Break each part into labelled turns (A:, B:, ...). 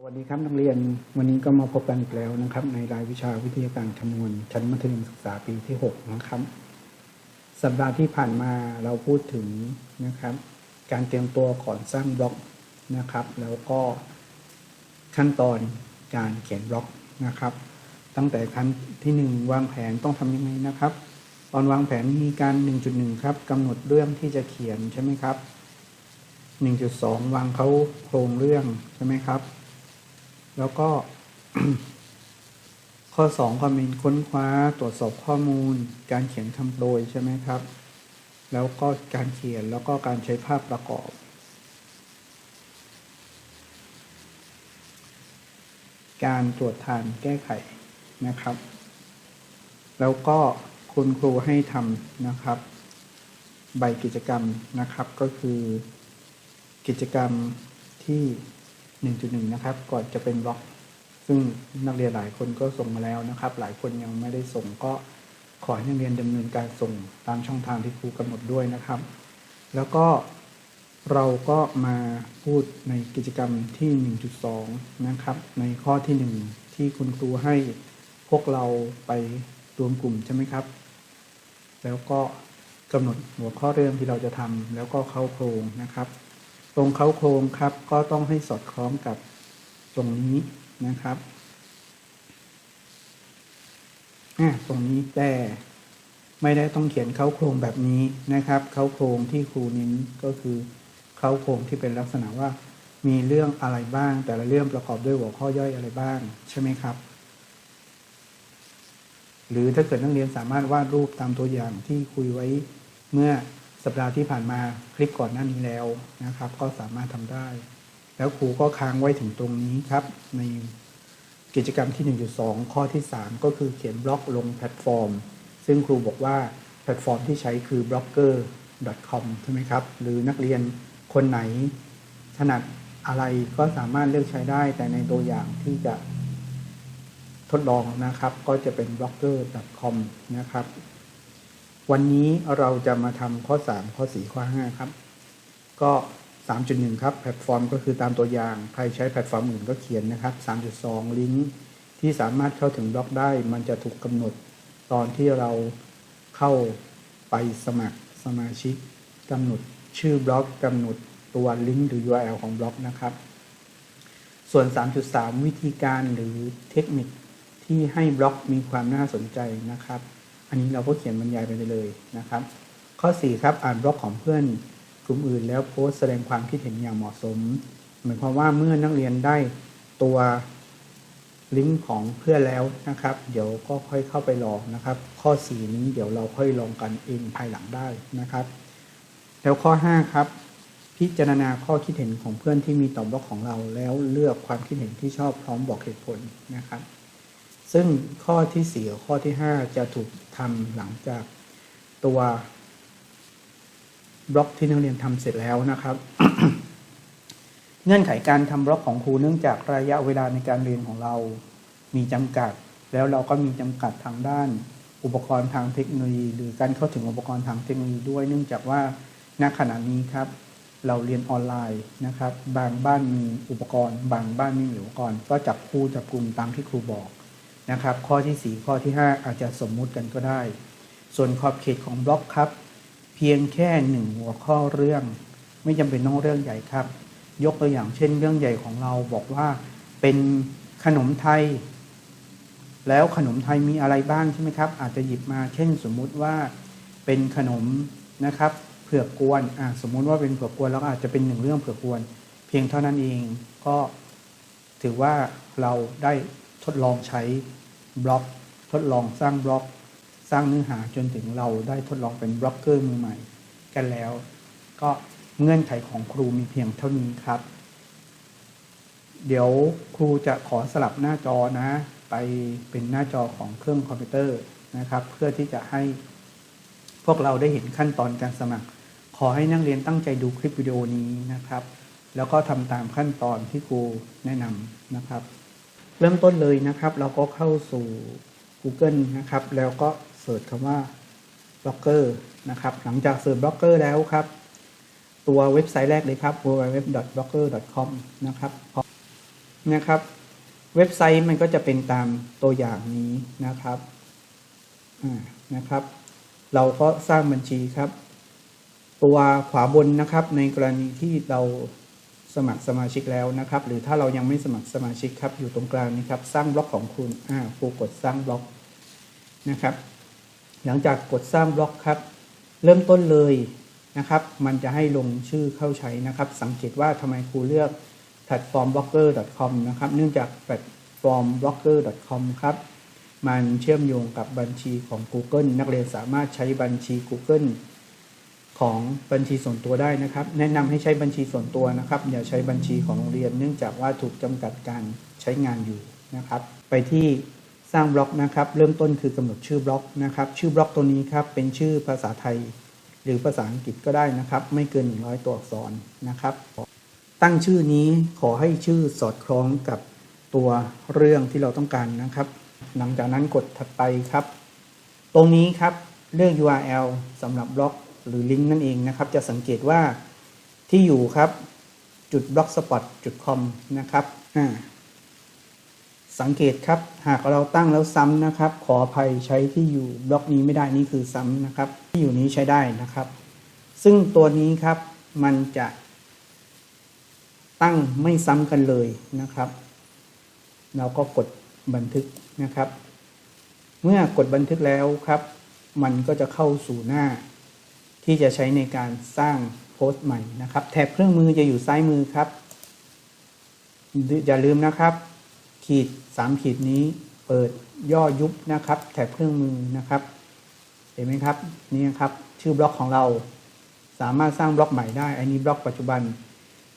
A: สวัสดีครับนักเรียนวันนี้ก็มาพบกันอีกแล้วนะครับ ในรายวิชาวิทยาการคำนวณชั้นมัธยมศึกษาปีที่ 6 นะครับ สัปดาห์ที่ผ่านมาเราพูดถึงนะครับ การเตรียมตัวก่อนสร้างบล็อกนะครับ แล้วก็ขั้นตอนการเขียนบล็อกนะครับ ตั้งแต่ขั้นที่ 1 วางแผนต้องทำยังไงนะครับ ตอนวางแผนมีการ 1.1 ครับกำหนดเรื่องที่จะเขียนใช่ไหมครับ 1.2 วางเขาโครงเรื่องใช่ไหมครับ แล้วก็ ข้อ2คอมเมนต์ค้นคว้าตรวจสอบข้อมูล การเขียนคำโปรยใช่ไหมครับ แล้วก็การเขียนแล้วก็การใช้ภาพประกอบ การตรวจทานแก้ไขนะครับ แล้วก็คุณครูให้ทำนะครับ ใบกิจกรรมนะครับก็คือกิจกรรมที่ 1.1 นะครับ ก่อนจะเป็นบล็อก ซึ่งนักเรียนหลายคนก็ส่งมาแล้วนะครับ หลายคนยังไม่ได้ส่งก็ขอให้นักเรียนดำเนินการส่งตามช่องทางที่ครูกำหนดด้วยนะครับ แล้วก็เราก็มาพูดในกิจกรรมที่ 1.2 นะครับ ในข้อที่ 1 ที่คุณครูให้พวกเราไปรวมกลุ่มใช่ไหมครับ แล้วก็กำหนดหัวข้อเรื่องที่เราจะทำแล้วก็เข้าโครงนะครับ ตรงเขาโครงครับ ก็ต้องให้สอดคล้องกับตรงนี้นะครับอ่ตรงนี้แต่ไม่ได้ต้องเขียนเขาโครงแบบนี้นะครับเขาโครงที่ครูเน้นก็คือเขาโครงที่เป็นลักษณะว่ามีเรื่องอะไรบ้าง แต่ละเรื่องประกอบด้วยหัวข้อย่อยอะไรบ้าง ใช่ไหมครับ หรือถ้าเกิดนักเรียนสามารถวาดรูปตามตัวอย่างที่คุยไว้เมื่อ สัปดาห์ที่ผ่านมาคลิปก่อนหน้านี้แล้วนะครับ ก็สามารถทำได้ แล้วครูก็ค้างไว้ถึงตรงนี้ครับ ในกิจกรรมที่ 1.2 ข้อที่ 3 ก็คือเขียนบล็อกลงแพลตฟอร์ม ซึ่งครูบอกว่าแพลตฟอร์มที่ใช้คือ blogger.com ใช่ไหมครับ หรือนักเรียนคนไหนถนัดอะไรก็สามารถเลือกใช้ได้ แต่ในตัวอย่างที่จะทดลองนะครับ ก็จะเป็น blogger.com นะครับ วันนี้เราจะมาทำข้อ 3 ข้อ 4 ข้อ 5 ครับ ก็ 3.1 ครับ แพลตฟอร์มก็คือตามตัวอย่าง ใครใช้แพลตฟอร์มอื่นก็เขียนนะครับ 3.2 ลิงก์ที่สามารถเข้าถึงบล็อกได้ มันจะถูกกำหนดตอนที่เราเข้าไปสมัครสมาชิกกำหนดชื่อบล็อกกำหนดตัวลิงก์หรือ URL ของบล็อกนะครับ ส่วน 3.3 วิธีการหรือเทคนิคที่ให้บล็อกมีความน่าสนใจนะครับ อันนี้เราก็เขียนบรรยายไปเลยนะครับ ข้อ 4 ครับ อ่านบล็อกของเพื่อนกลุ่มอื่น แล้วโพสต์แสดงความคิดเห็นอย่างเหมาะสม หมายความว่าเมื่อนักเรียนได้ตัวลิงก์ของเพื่อนแล้วนะครับ เดี๋ยวก็ค่อยเข้าไปลองนะครับ ข้อ 4 นี้เดี๋ยวเราค่อยลองกันเองภายหลังได้นะครับ แล้วข้อ 5 ครับ พิจารณาข้อคิดเห็นของเพื่อนที่มีต่อบล็อกของเรา แล้วเลือกความคิดเห็นที่ชอบพร้อมบอกเหตุผลนะครับ ซึ่งข้อที่4ข้อที่5จะถูกทำหลังจากตัวบล็อกที่นักเรียนทำเสร็จแล้วนะครับ เงื่อนไขการทำบล็อกของครูเนื่องจากระยะเวลาในการเรียนของเรา มีจำกัด แล้วเราก็มีจำกัดทางด้าน อุปกรณ์ทางเทคโนโลยี หรือการเข้าถึงอุปกรณ์ทางเทคโนโลยีด้วย เนื่องจากว่าณขณะนี้ครับ เราเรียนออนไลน์นะครับ บางบ้านมีอุปกรณ์ บางบ้านไม่มีอุปกรณ์ ก็จับคู่จับกลุ่มตามที่ครูบอก นะครับ ข้อที่ 4 ข้อที่ 5 อาจจะสมมุติกันก็ได้ ส่วนขอบเขตของบล็อกครับ เพียงแค่หนึ่งหัวข้อเรื่อง ไม่จำเป็นต้องเรื่องใหญ่ครับ ยกตัวอย่างเช่น เรื่องใหญ่ของเราบอกว่าเป็นขนมไทย แล้วขนมไทยมีอะไรบ้างใช่ไหมครับ อาจจะหยิบมา เช่น สมมุติว่าเป็นขนมนะครับเผือกกวนอ่าสมมุติว่าเป็นเผือกกวนแล้วอาจจะเป็นหนึ่งเรื่องเผือกกวน เพียงเท่านั้นเองก็ถือว่าเราได้ทดลองใช้ บล็อกทดลองสร้างบล็อก สร้างเนื้อหาจนถึงเราได้ทดลองเป็นบล็อกเกอร์มือใหม่ กันแล้ว ก็เงื่อนไขของครูมีเพียงเท่านี้ครับ เดี๋ยวครูจะขอสลับหน้าจอนะ ไปเป็นหน้าจอของเครื่องคอมพิวเตอร์นะครับ เพื่อที่จะให้พวกเราได้เห็นขั้นตอนการสมัคร ขอให้นักเรียนตั้งใจดูคลิปวิดีโอนี้นะครับ แล้วก็ทำตามขั้นตอนที่ครูแนะนำนะครับ เริ่มต้นเลยนะครับ เราก็เข้าสู่ Google นะครับ แล้วก็เสิร์ชคำว่าบล็อกเกอร์นะครับ หลังจากเสิร์ชบล็อกเกอร์แล้วครับ ตัวเว็บไซต์แรกเลยครับ www.blogger.com นะครับนะครับ เว็บไซต์มันก็จะเป็นตามตัวอย่างนี้นะครับอ่านะครับ เราก็สร้างบัญชีครับ ตัวขวาบนนะครับ ในกรณีที่เรา สมัครสมาชิกแล้วนะครับ หรือถ้าเรายังไม่สมัครสมาชิกครับ อยู่ตรงกลางนี้ครับ สร้างบล็อกของคุณอ่าครูกดสร้างบล็อกนะครับ หลังจากกดสร้างบล็อกครับ เริ่มต้นเลยนะครับ มันจะให้ลงชื่อเข้าใช้นะครับ สังเกตว่าทำไมครูเลือกแพลตฟอร์ม blogger.com นะครับ เนื่องจากแพลตฟอร์ม blogger.com ครับ มันเชื่อมโยงกับบัญชีของ Google นักเรียนสามารถใช้บัญชี Google ของบัญชีส่วนตัวได้นะครับ แนะนำให้ใช้บัญชีส่วนตัวนะครับอย่าใช้บัญชีของโรงเรียน เนื่องจากว่าถูกจำกัดการใช้งานอยู่นะครับ ไปที่สร้างบล็อกนะครับ เริ่มต้นคือกำหนดชื่อบล็อกนะครับ ชื่อบล็อกตัวนี้ครับเป็นชื่อภาษาไทย หรือภาษาอังกฤษก็ได้นะครับ ไม่เกิน 100 ตัวอักษรนะครับ ตั้งชื่อนี้ขอให้ชื่อสอดคล้องกับตัวเรื่องที่เราต้องการนะครับ หลังจากนั้นกดถัดไปครับ ตรงนี้ครับเลือก URL สำหรับบล็อก หรือลิงก์นั่นเองนะครับ จะสังเกตว่าที่อยู่ครับจุด blogspot.com นะครับอ่าสังเกตครับ หากเราตั้งแล้วซ้ำนะครับ ขออภัยใช้ที่อยู่บล็อกนี้ไม่ได้นี่คือซ้ำนะครับ ที่อยู่นี้ใช้ได้นะครับ ซึ่งตัวนี้ครับมันจะ ตั้งไม่ซ้ำกันเลยนะครับ เราก็กดบันทึกนะครับ เมื่อกดบันทึกแล้วครับ มันก็จะเข้าสู่หน้า ที่จะใช้ในการสร้างโพสต์ใหม่นะครับ แถบเครื่องมือจะอยู่ซ้ายมือครับ อย่าลืมนะครับ ขีดสามขีดนี้เปิดย่อยุบนะครับ แถบเครื่องมือนะครับ เห็นไหมครับนี่ครับ ชื่อบล็อกของเรา สามารถสร้างบล็อกใหม่ได้อันนี้บล็อกปัจจุบัน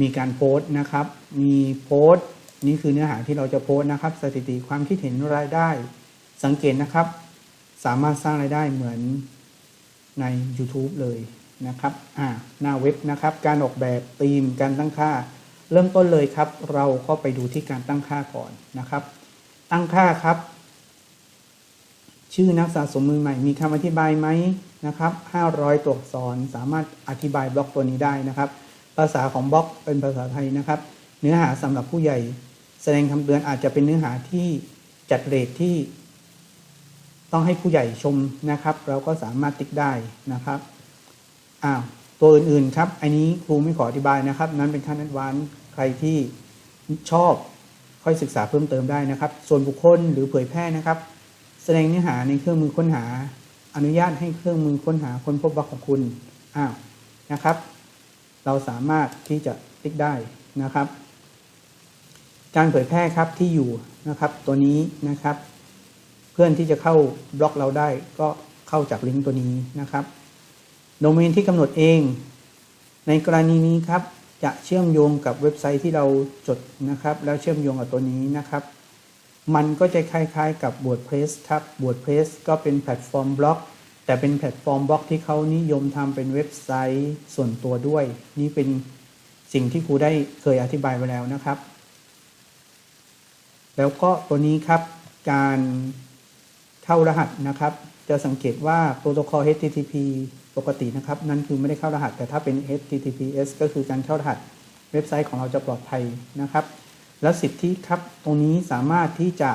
A: มีการโพสต์นะครับ มีโพสต์ นี่คือเนื้อหาที่เราจะโพสต์นะครับ สถิติความคิดเห็นรายได้ สังเกตนะครับ สามารถสร้างรายได้เหมือน ใน YouTube เลยนะครับอ่าหน้าเว็บนะครับ การออกแบบธีมการตั้งค่า เริ่มต้นเลยครับ เราก็ไปดูที่การตั้งค่าก่อนนะครับ ตั้งค่าครับ ชื่อนักสะสมมือใหม่มีคำอธิบายไหมนะครับ 500 ตัวอักษรสามารถอธิบายบล็อกตัวนี้ได้นะครับ ภาษาของบล็อกเป็นภาษาไทยนะครับ เนื้อหาสำหรับผู้ใหญ่ แสดงคำเตือนอาจจะเป็นเนื้อหาที่จัดเรทที่ ต้องให้ผู้ใหญ่ชมนะครับ เราก็สามารถติ๊กได้นะครับอ้าวตัวอื่นๆครับ อันนี้ครูไม่ขออธิบายนะครับ นั้นเป็นขั้นแอดวานใครที่ชอบค่อยศึกษาเพิ่มเติมได้นะครับ ส่วนบุคคลหรือเผยแพร่นะครับ แสดงเนื้อหาในเครื่องมือค้นหา อนุญาตให้เครื่องมือค้นหาค้นพบบล็อกของคุณอ้าวนะครับ เราสามารถที่จะติ๊กได้นะครับ การเผยแพร่ครับที่อยู่นะครับ ตัวนี้นะครับ เพื่อนที่จะเข้าบล็อกเราได้ก็เข้าจากลิงก์ตัวนี้นะครับ โดเมนที่กำหนดเอง ในกรณีนี้ครับจะเชื่อมโยงกับเว็บไซต์ที่เราจดนะครับ แล้วเชื่อมโยงกับตัวนี้นะครับ มันก็จะคล้ายๆกับ WordPress ครับ WordPress ก็เป็นแพลตฟอร์มบล็อกแต่เป็นแพลตฟอร์มบล็อกที่เขานิยมทำเป็นเว็บไซต์ส่วนตัวด้วย นี่เป็นสิ่งที่ครูได้เคยอธิบายไว้แล้วนะครับ แล้วก็ตัวนี้ครับการ เข้ารหัสนะครับ จะสังเกตว่าโปรโตคอล HTTP ปกตินะครับ นั่นคือไม่ได้เข้ารหัส แต่ถ้าเป็น HTTPS ก็คือการเข้ารหัสเว็บไซต์ของเราจะปลอดภัยนะครับ และสิทธิครับ ตรงนี้สามารถที่จะ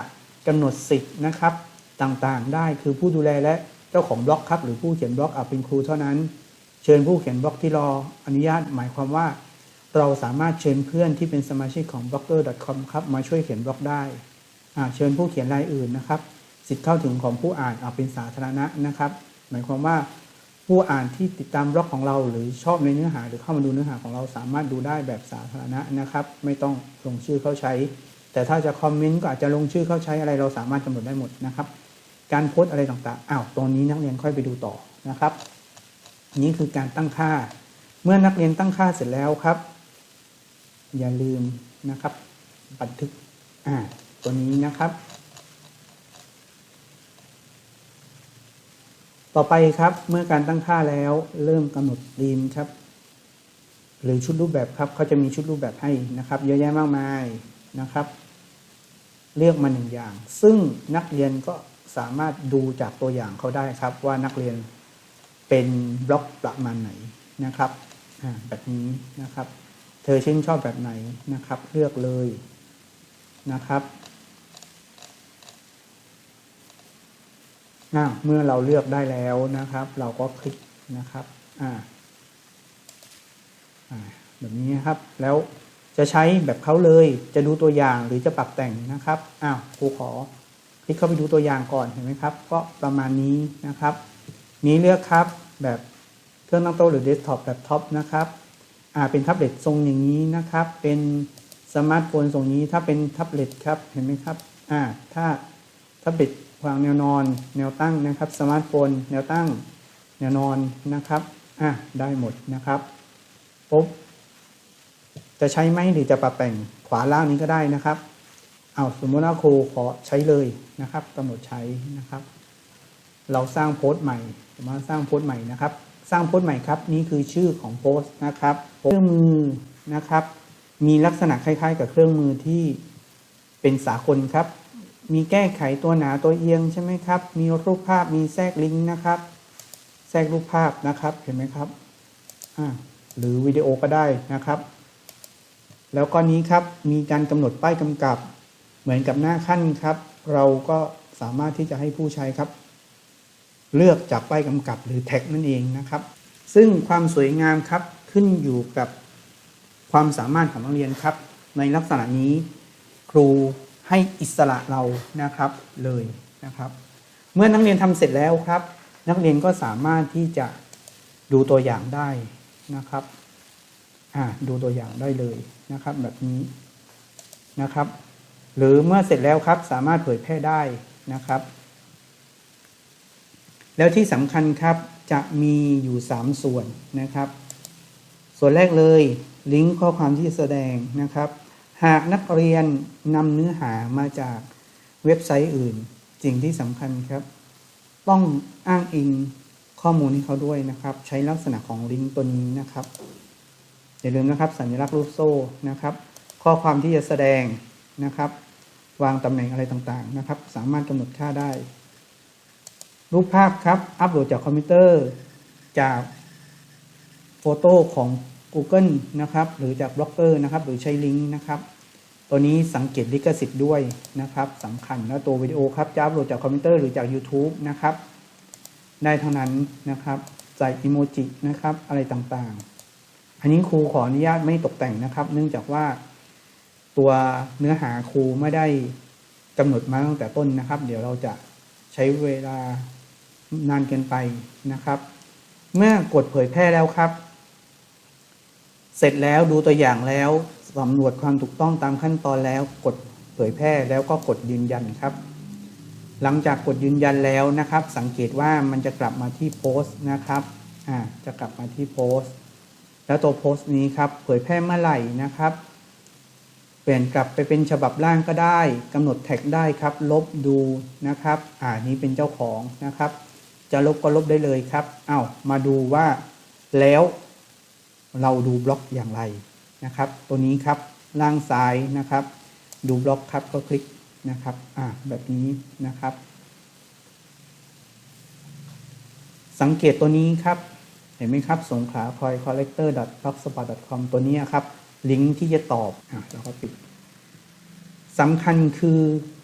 A: กำหนดสิทธินะครับต่างๆ ได้คือผู้ดูแลและเจ้าของบล็อกครับ หรือผู้เขียนบล็อกอาจเป็นครูเท่านั้น เชิญผู้เขียนบล็อกที่รออนุญาตหมายความว่า เราสามารถเชิญเพื่อนที่เป็นสมาชิกของ blogger.com ครับมาช่วยเขียนบล็อกได้อ่าเชิญผู้เขียนรายอื่นนะครับ สิทธิ์เข้าถึงของผู้อ่านเอาเป็นสาธารณะนะครับ หมายความว่าผู้อ่านที่ติดตามบล็อกของเรา หรือชอบในเนื้อหา หรือเข้ามาดูเนื้อหาของเราสามารถดูได้แบบสาธารณะนะครับ ไม่ต้องลงชื่อเข้าใช้ แต่ถ้าจะคอมเมนต์ก็อาจจะลงชื่อเข้าใช้อะไรเราสามารถกำหนดได้หมดนะครับ การโพสอะไรต่างๆอ้าวตรงนี้นักเรียนค่อยไปดูต่อนะครับ นี่คือการตั้งค่า เมื่อนักเรียนตั้งค่าเสร็จแล้วครับ อย่าลืมนะครับ บันทึกอ่าตัวนี้นะครับ ต่อไปครับเมื่อการตั้งค่าแล้วเริ่มกำหนดธีมครับ หรือชุดรูปแบบครับเขาจะมีชุดรูปแบบให้นะครับ เยอะแยะมากมายนะครับ เลือกมาหนึ่งอย่าง ซึ่งนักเรียนก็สามารถดูจากตัวอย่างเขาได้ครับ ว่านักเรียนเป็นบล็อกประมาณไหนนะครับแบบนี้นะครับ เธอชื่นชอบแบบไหนนะครับ เลือกเลยนะครับอ่า เมื่อเราเลือกได้แล้วนะครับ เราก็คลิกนะครับอ่าแบบนี้ครับแล้วจะใช้แบบเขาเลยจะดูตัวอย่างหรือจะปรับแต่งนะครับอ้าวครูขอคลิกเข้าไปดูตัวอย่างก่อนเห็นไหมครับ ก็ประมาณนี้นะครับนี้เลือกครับแบบเครื่องตั้งโต๊ะหรือเดสก์ท็อปแบบท็อปนะครับอ่าเป็นแท็บเล็ตทรงอย่างนี้นะครับ เป็นสมาร์ทโฟนทรงนี้ถ้าเป็นแท็บเล็ตครับเห็นไหมครับอ่าถ้าแท็บเล็ต วางแนวนอน แนวตั้งนะครับ สมาร์ทโฟน แนวตั้ง แนวนอนนะครับ อ่าได้หมดนะครับปุ๊บจะใช้ไหมหรือจะปรับแต่งขวาล่างนี้ก็ได้นะครับ เอาสมมติว่าครูขอใช้เลยนะครับกำหนดใช้นะครับ เราสร้างโพสต์ใหม่มาสร้างโพสต์ใหม่นะครับ สร้างโพสต์ใหม่ครับ นี่คือชื่อของโพสต์นะครับ เครื่องมือนะครับ มีลักษณะคล้ายๆ กับเครื่องมือที่เป็นสากลครับ มีแก้ไขตัวหนาตัวเอียงใช่ไหมครับ มีรูปภาพมีแทรกลิงก์นะครับ แทรกรูปภาพนะครับเห็นไหมครับหรือวิดีโอก็ได้นะครับ แล้วก็นี้ครับมีการกำหนดป้ายกำกับ เหมือนกับหน้าขั้นครับ เราก็สามารถที่จะให้ผู้ใช้ครับ เลือกจากป้ายกำกับหรือแท็กนั่นเองนะครับ ซึ่งความสวยงามครับขึ้นอยู่กับความสามารถของนักเรียนครับ ในลักษณะนี้ครู ให้อิสระเรานะครับเลยนะครับ เมื่อนักเรียนทำเสร็จแล้วครับ นักเรียนก็สามารถที่จะดูตัวอย่างได้นะครับอ่าดูตัวอย่างได้เลยนะครับ แบบนี้นะครับ หรือเมื่อเสร็จแล้วครับสามารถเผยแพร่ได้นะครับ แล้วที่สำคัญครับจะมีอยู่ 3 ส่วนนะครับ ส่วนแรกเลยลิงก์ข้อความที่แสดงนะครับ หากนักเรียนนำเนื้อหามาจากเว็บไซต์อื่นสิ่งที่สำคัญครับ ต้องอ้างอิงข้อมูลให้เขาด้วยนะครับ ใช้ลักษณะของลิงก์ตัวนี้นะครับ อย่าลืมนะครับสัญลักษณ์รูปโซ่นะครับ ข้อความที่จะแสดงนะครับ วางตำแหน่งอะไรต่างๆนะครับ สามารถกำหนดค่าได้ รูปภาพครับ อัปโหลดจากคอมพิวเตอร์จากโฟโต้ของ Google นะครับ หรือจากบล็อกเกอร์นะครับ หรือใช้ลิงก์นะครับ ตัวนี้สังเกตลิขสิทธิ์ด้วยนะครับสำคัญแล้วตัววิดีโอครับจะอัปโหลดจากคอมพิวเตอร์หรือจาก YouTube นะครับ ได้เท่านั้นนะครับ ใส่อิโมจินะครับ อะไรต่างๆ อันนี้ครูขออนุญาตไม่ตกแต่งนะครับ เนื่องจากว่าตัวเนื้อหาครูไม่ได้กำหนดมาตั้งแต่ต้นนะครับ เดี๋ยวเราจะใช้เวลานานเกินไปนะครับ เมื่อกดเผยแพร่แล้วครับ เสร็จแล้วดูตัวอย่างแล้วสำรวจความถูกต้องตามขั้นตอนแล้วกดเผยแพร่แล้วก็กดยืนยันครับ หลังจากกดยืนยันแล้วนะครับ สังเกตว่ามันจะกลับมาที่โพสต์นะครับอ่าจะกลับมาที่โพสต์ แล้วตัวโพสต์นี้ครับเผยแพร่เมื่อไหร่นะครับ เปลี่ยนกลับไปเป็นฉบับล่างก็ได้กำหนดแท็กได้ครับ ลบดูนะครับ อ่านี้เป็นเจ้าของนะครับ จะลบก็ลบได้เลยครับเอา้ามาดูว่าแล้ว เราดูบล็อกอย่างไรนะครับ ตัวนี้ครับล่างซ้ายนะครับ ดูบล็อกครับก็คลิกนะครับอ่าแบบนี้นะครับ สังเกตตัวนี้ครับ เห็นไหมครับสงขา coin collector blogspot com ตัวนี้ครับ ลิงก์ที่จะตอบอะแล้วก็ปิดสำคัญคือ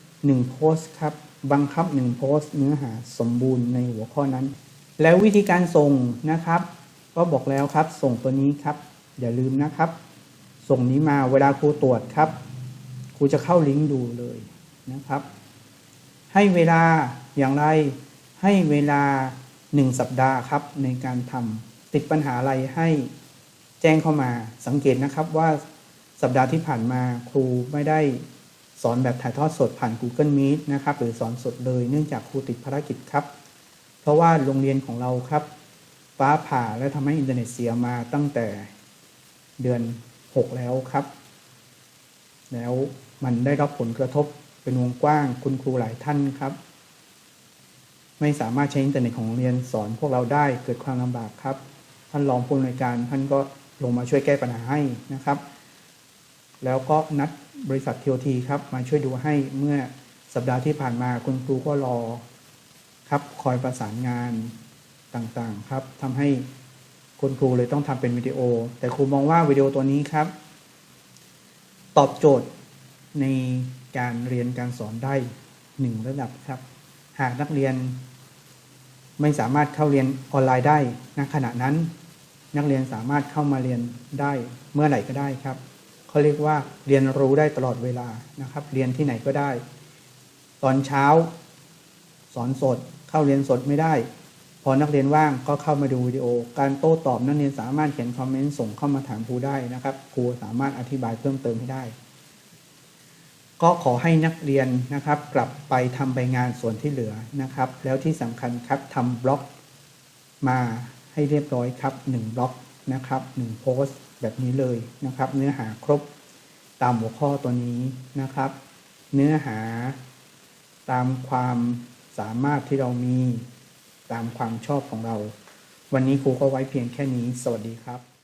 A: 1 โพสต์ครับ บังคับ 1 โพสต์เนื้อหาสมบูรณ์ในหัวข้อนั้น แล้ววิธีการส่งนะครับ ก็บอกแล้วครับ ส่งตัวนี้ครับ อย่าลืมนะครับ ส่งนี้มาเวลาครูตรวจครับครูจะเข้าลิงก์ดูเลยนะครับ ให้เวลาอย่างไร ให้เวลา 1 สัปดาห์ครับในการทำติดปัญหาอะไรให้แจ้งเข้ามาสังเกตนะครับว่าสัปดาห์ที่ผ่านมาครูไม่ได้สอนแบบถ่ายทอดสดผ่าน Google Meet นะครับ หรือสอนสดเลยเนื่องจากครูติดภารกิจครับ เพราะว่าโรงเรียนของเราครับ ฟ้าผ่าและทำให้อินเทอร์เน็ตเสียมาตั้งแต่เดือน 6 แล้วครับ แล้วมันได้รับผลกระทบเป็นวงกว้างคุณครูหลายท่านครับ ไม่สามารถใช้อินเทอร์เน็ตของโรงเรียนสอนพวกเราได้เกิดความลำบากครับ ท่านรองผู้อำนวยการท่านก็ลงมาช่วยแก้ปัญหาให้นะครับ แล้วก็นัดบริษัททีโอทีครับ มาช่วยดูให้เมื่อสัปดาห์ที่ผ่านมาคุณครูก็รอครับคอยประสานงาน ต่างๆครับทำให้คุณครูเลยต้องทำเป็นวิดีโอ แต่ครูมองว่าวิดีโอตัวนี้ครับ ตอบโจทย์ในการเรียนการสอนได้หนึ่งระดับครับ หากนักเรียนไม่สามารถเข้าเรียนออนไลน์ได้ณขณะนั้น นักเรียนสามารถเข้ามาเรียนได้เมื่อไหร่ก็ได้ครับเขาเรียกว่าเรียนรู้ได้ตลอดเวลานะครับ เรียนที่ไหนก็ได้ ตอนเช้า สอนสดเข้าเรียนสดไม่ได้ อนักเรียนว่างก็เข้ามาดูวิดีโอ การโต้ตอบนักเรียนสามารถเขียนคอมเมนต์ส่งเข้ามาถามครูได้นะครับ ครูสามารถอธิบายเพิ่มเติมให้ได้ ก็ขอให้นักเรียนนะครับ กลับไปทำใบงานส่วนที่เหลือนะครับ แล้วที่สำคัญครับทำบล็อกมาให้เรียบร้อยครับ1บล็อกนะครับ1โพสต์แบบนี้เลยนะครับ เนื้อหาครบตามหัวข้อตัวนี้นะครับ เนื้อหาตามความสามารถที่เรามี ตามความชอบของเรา วันนี้ครูก็ไว้เพียงแค่นี้ สวัสดีครับ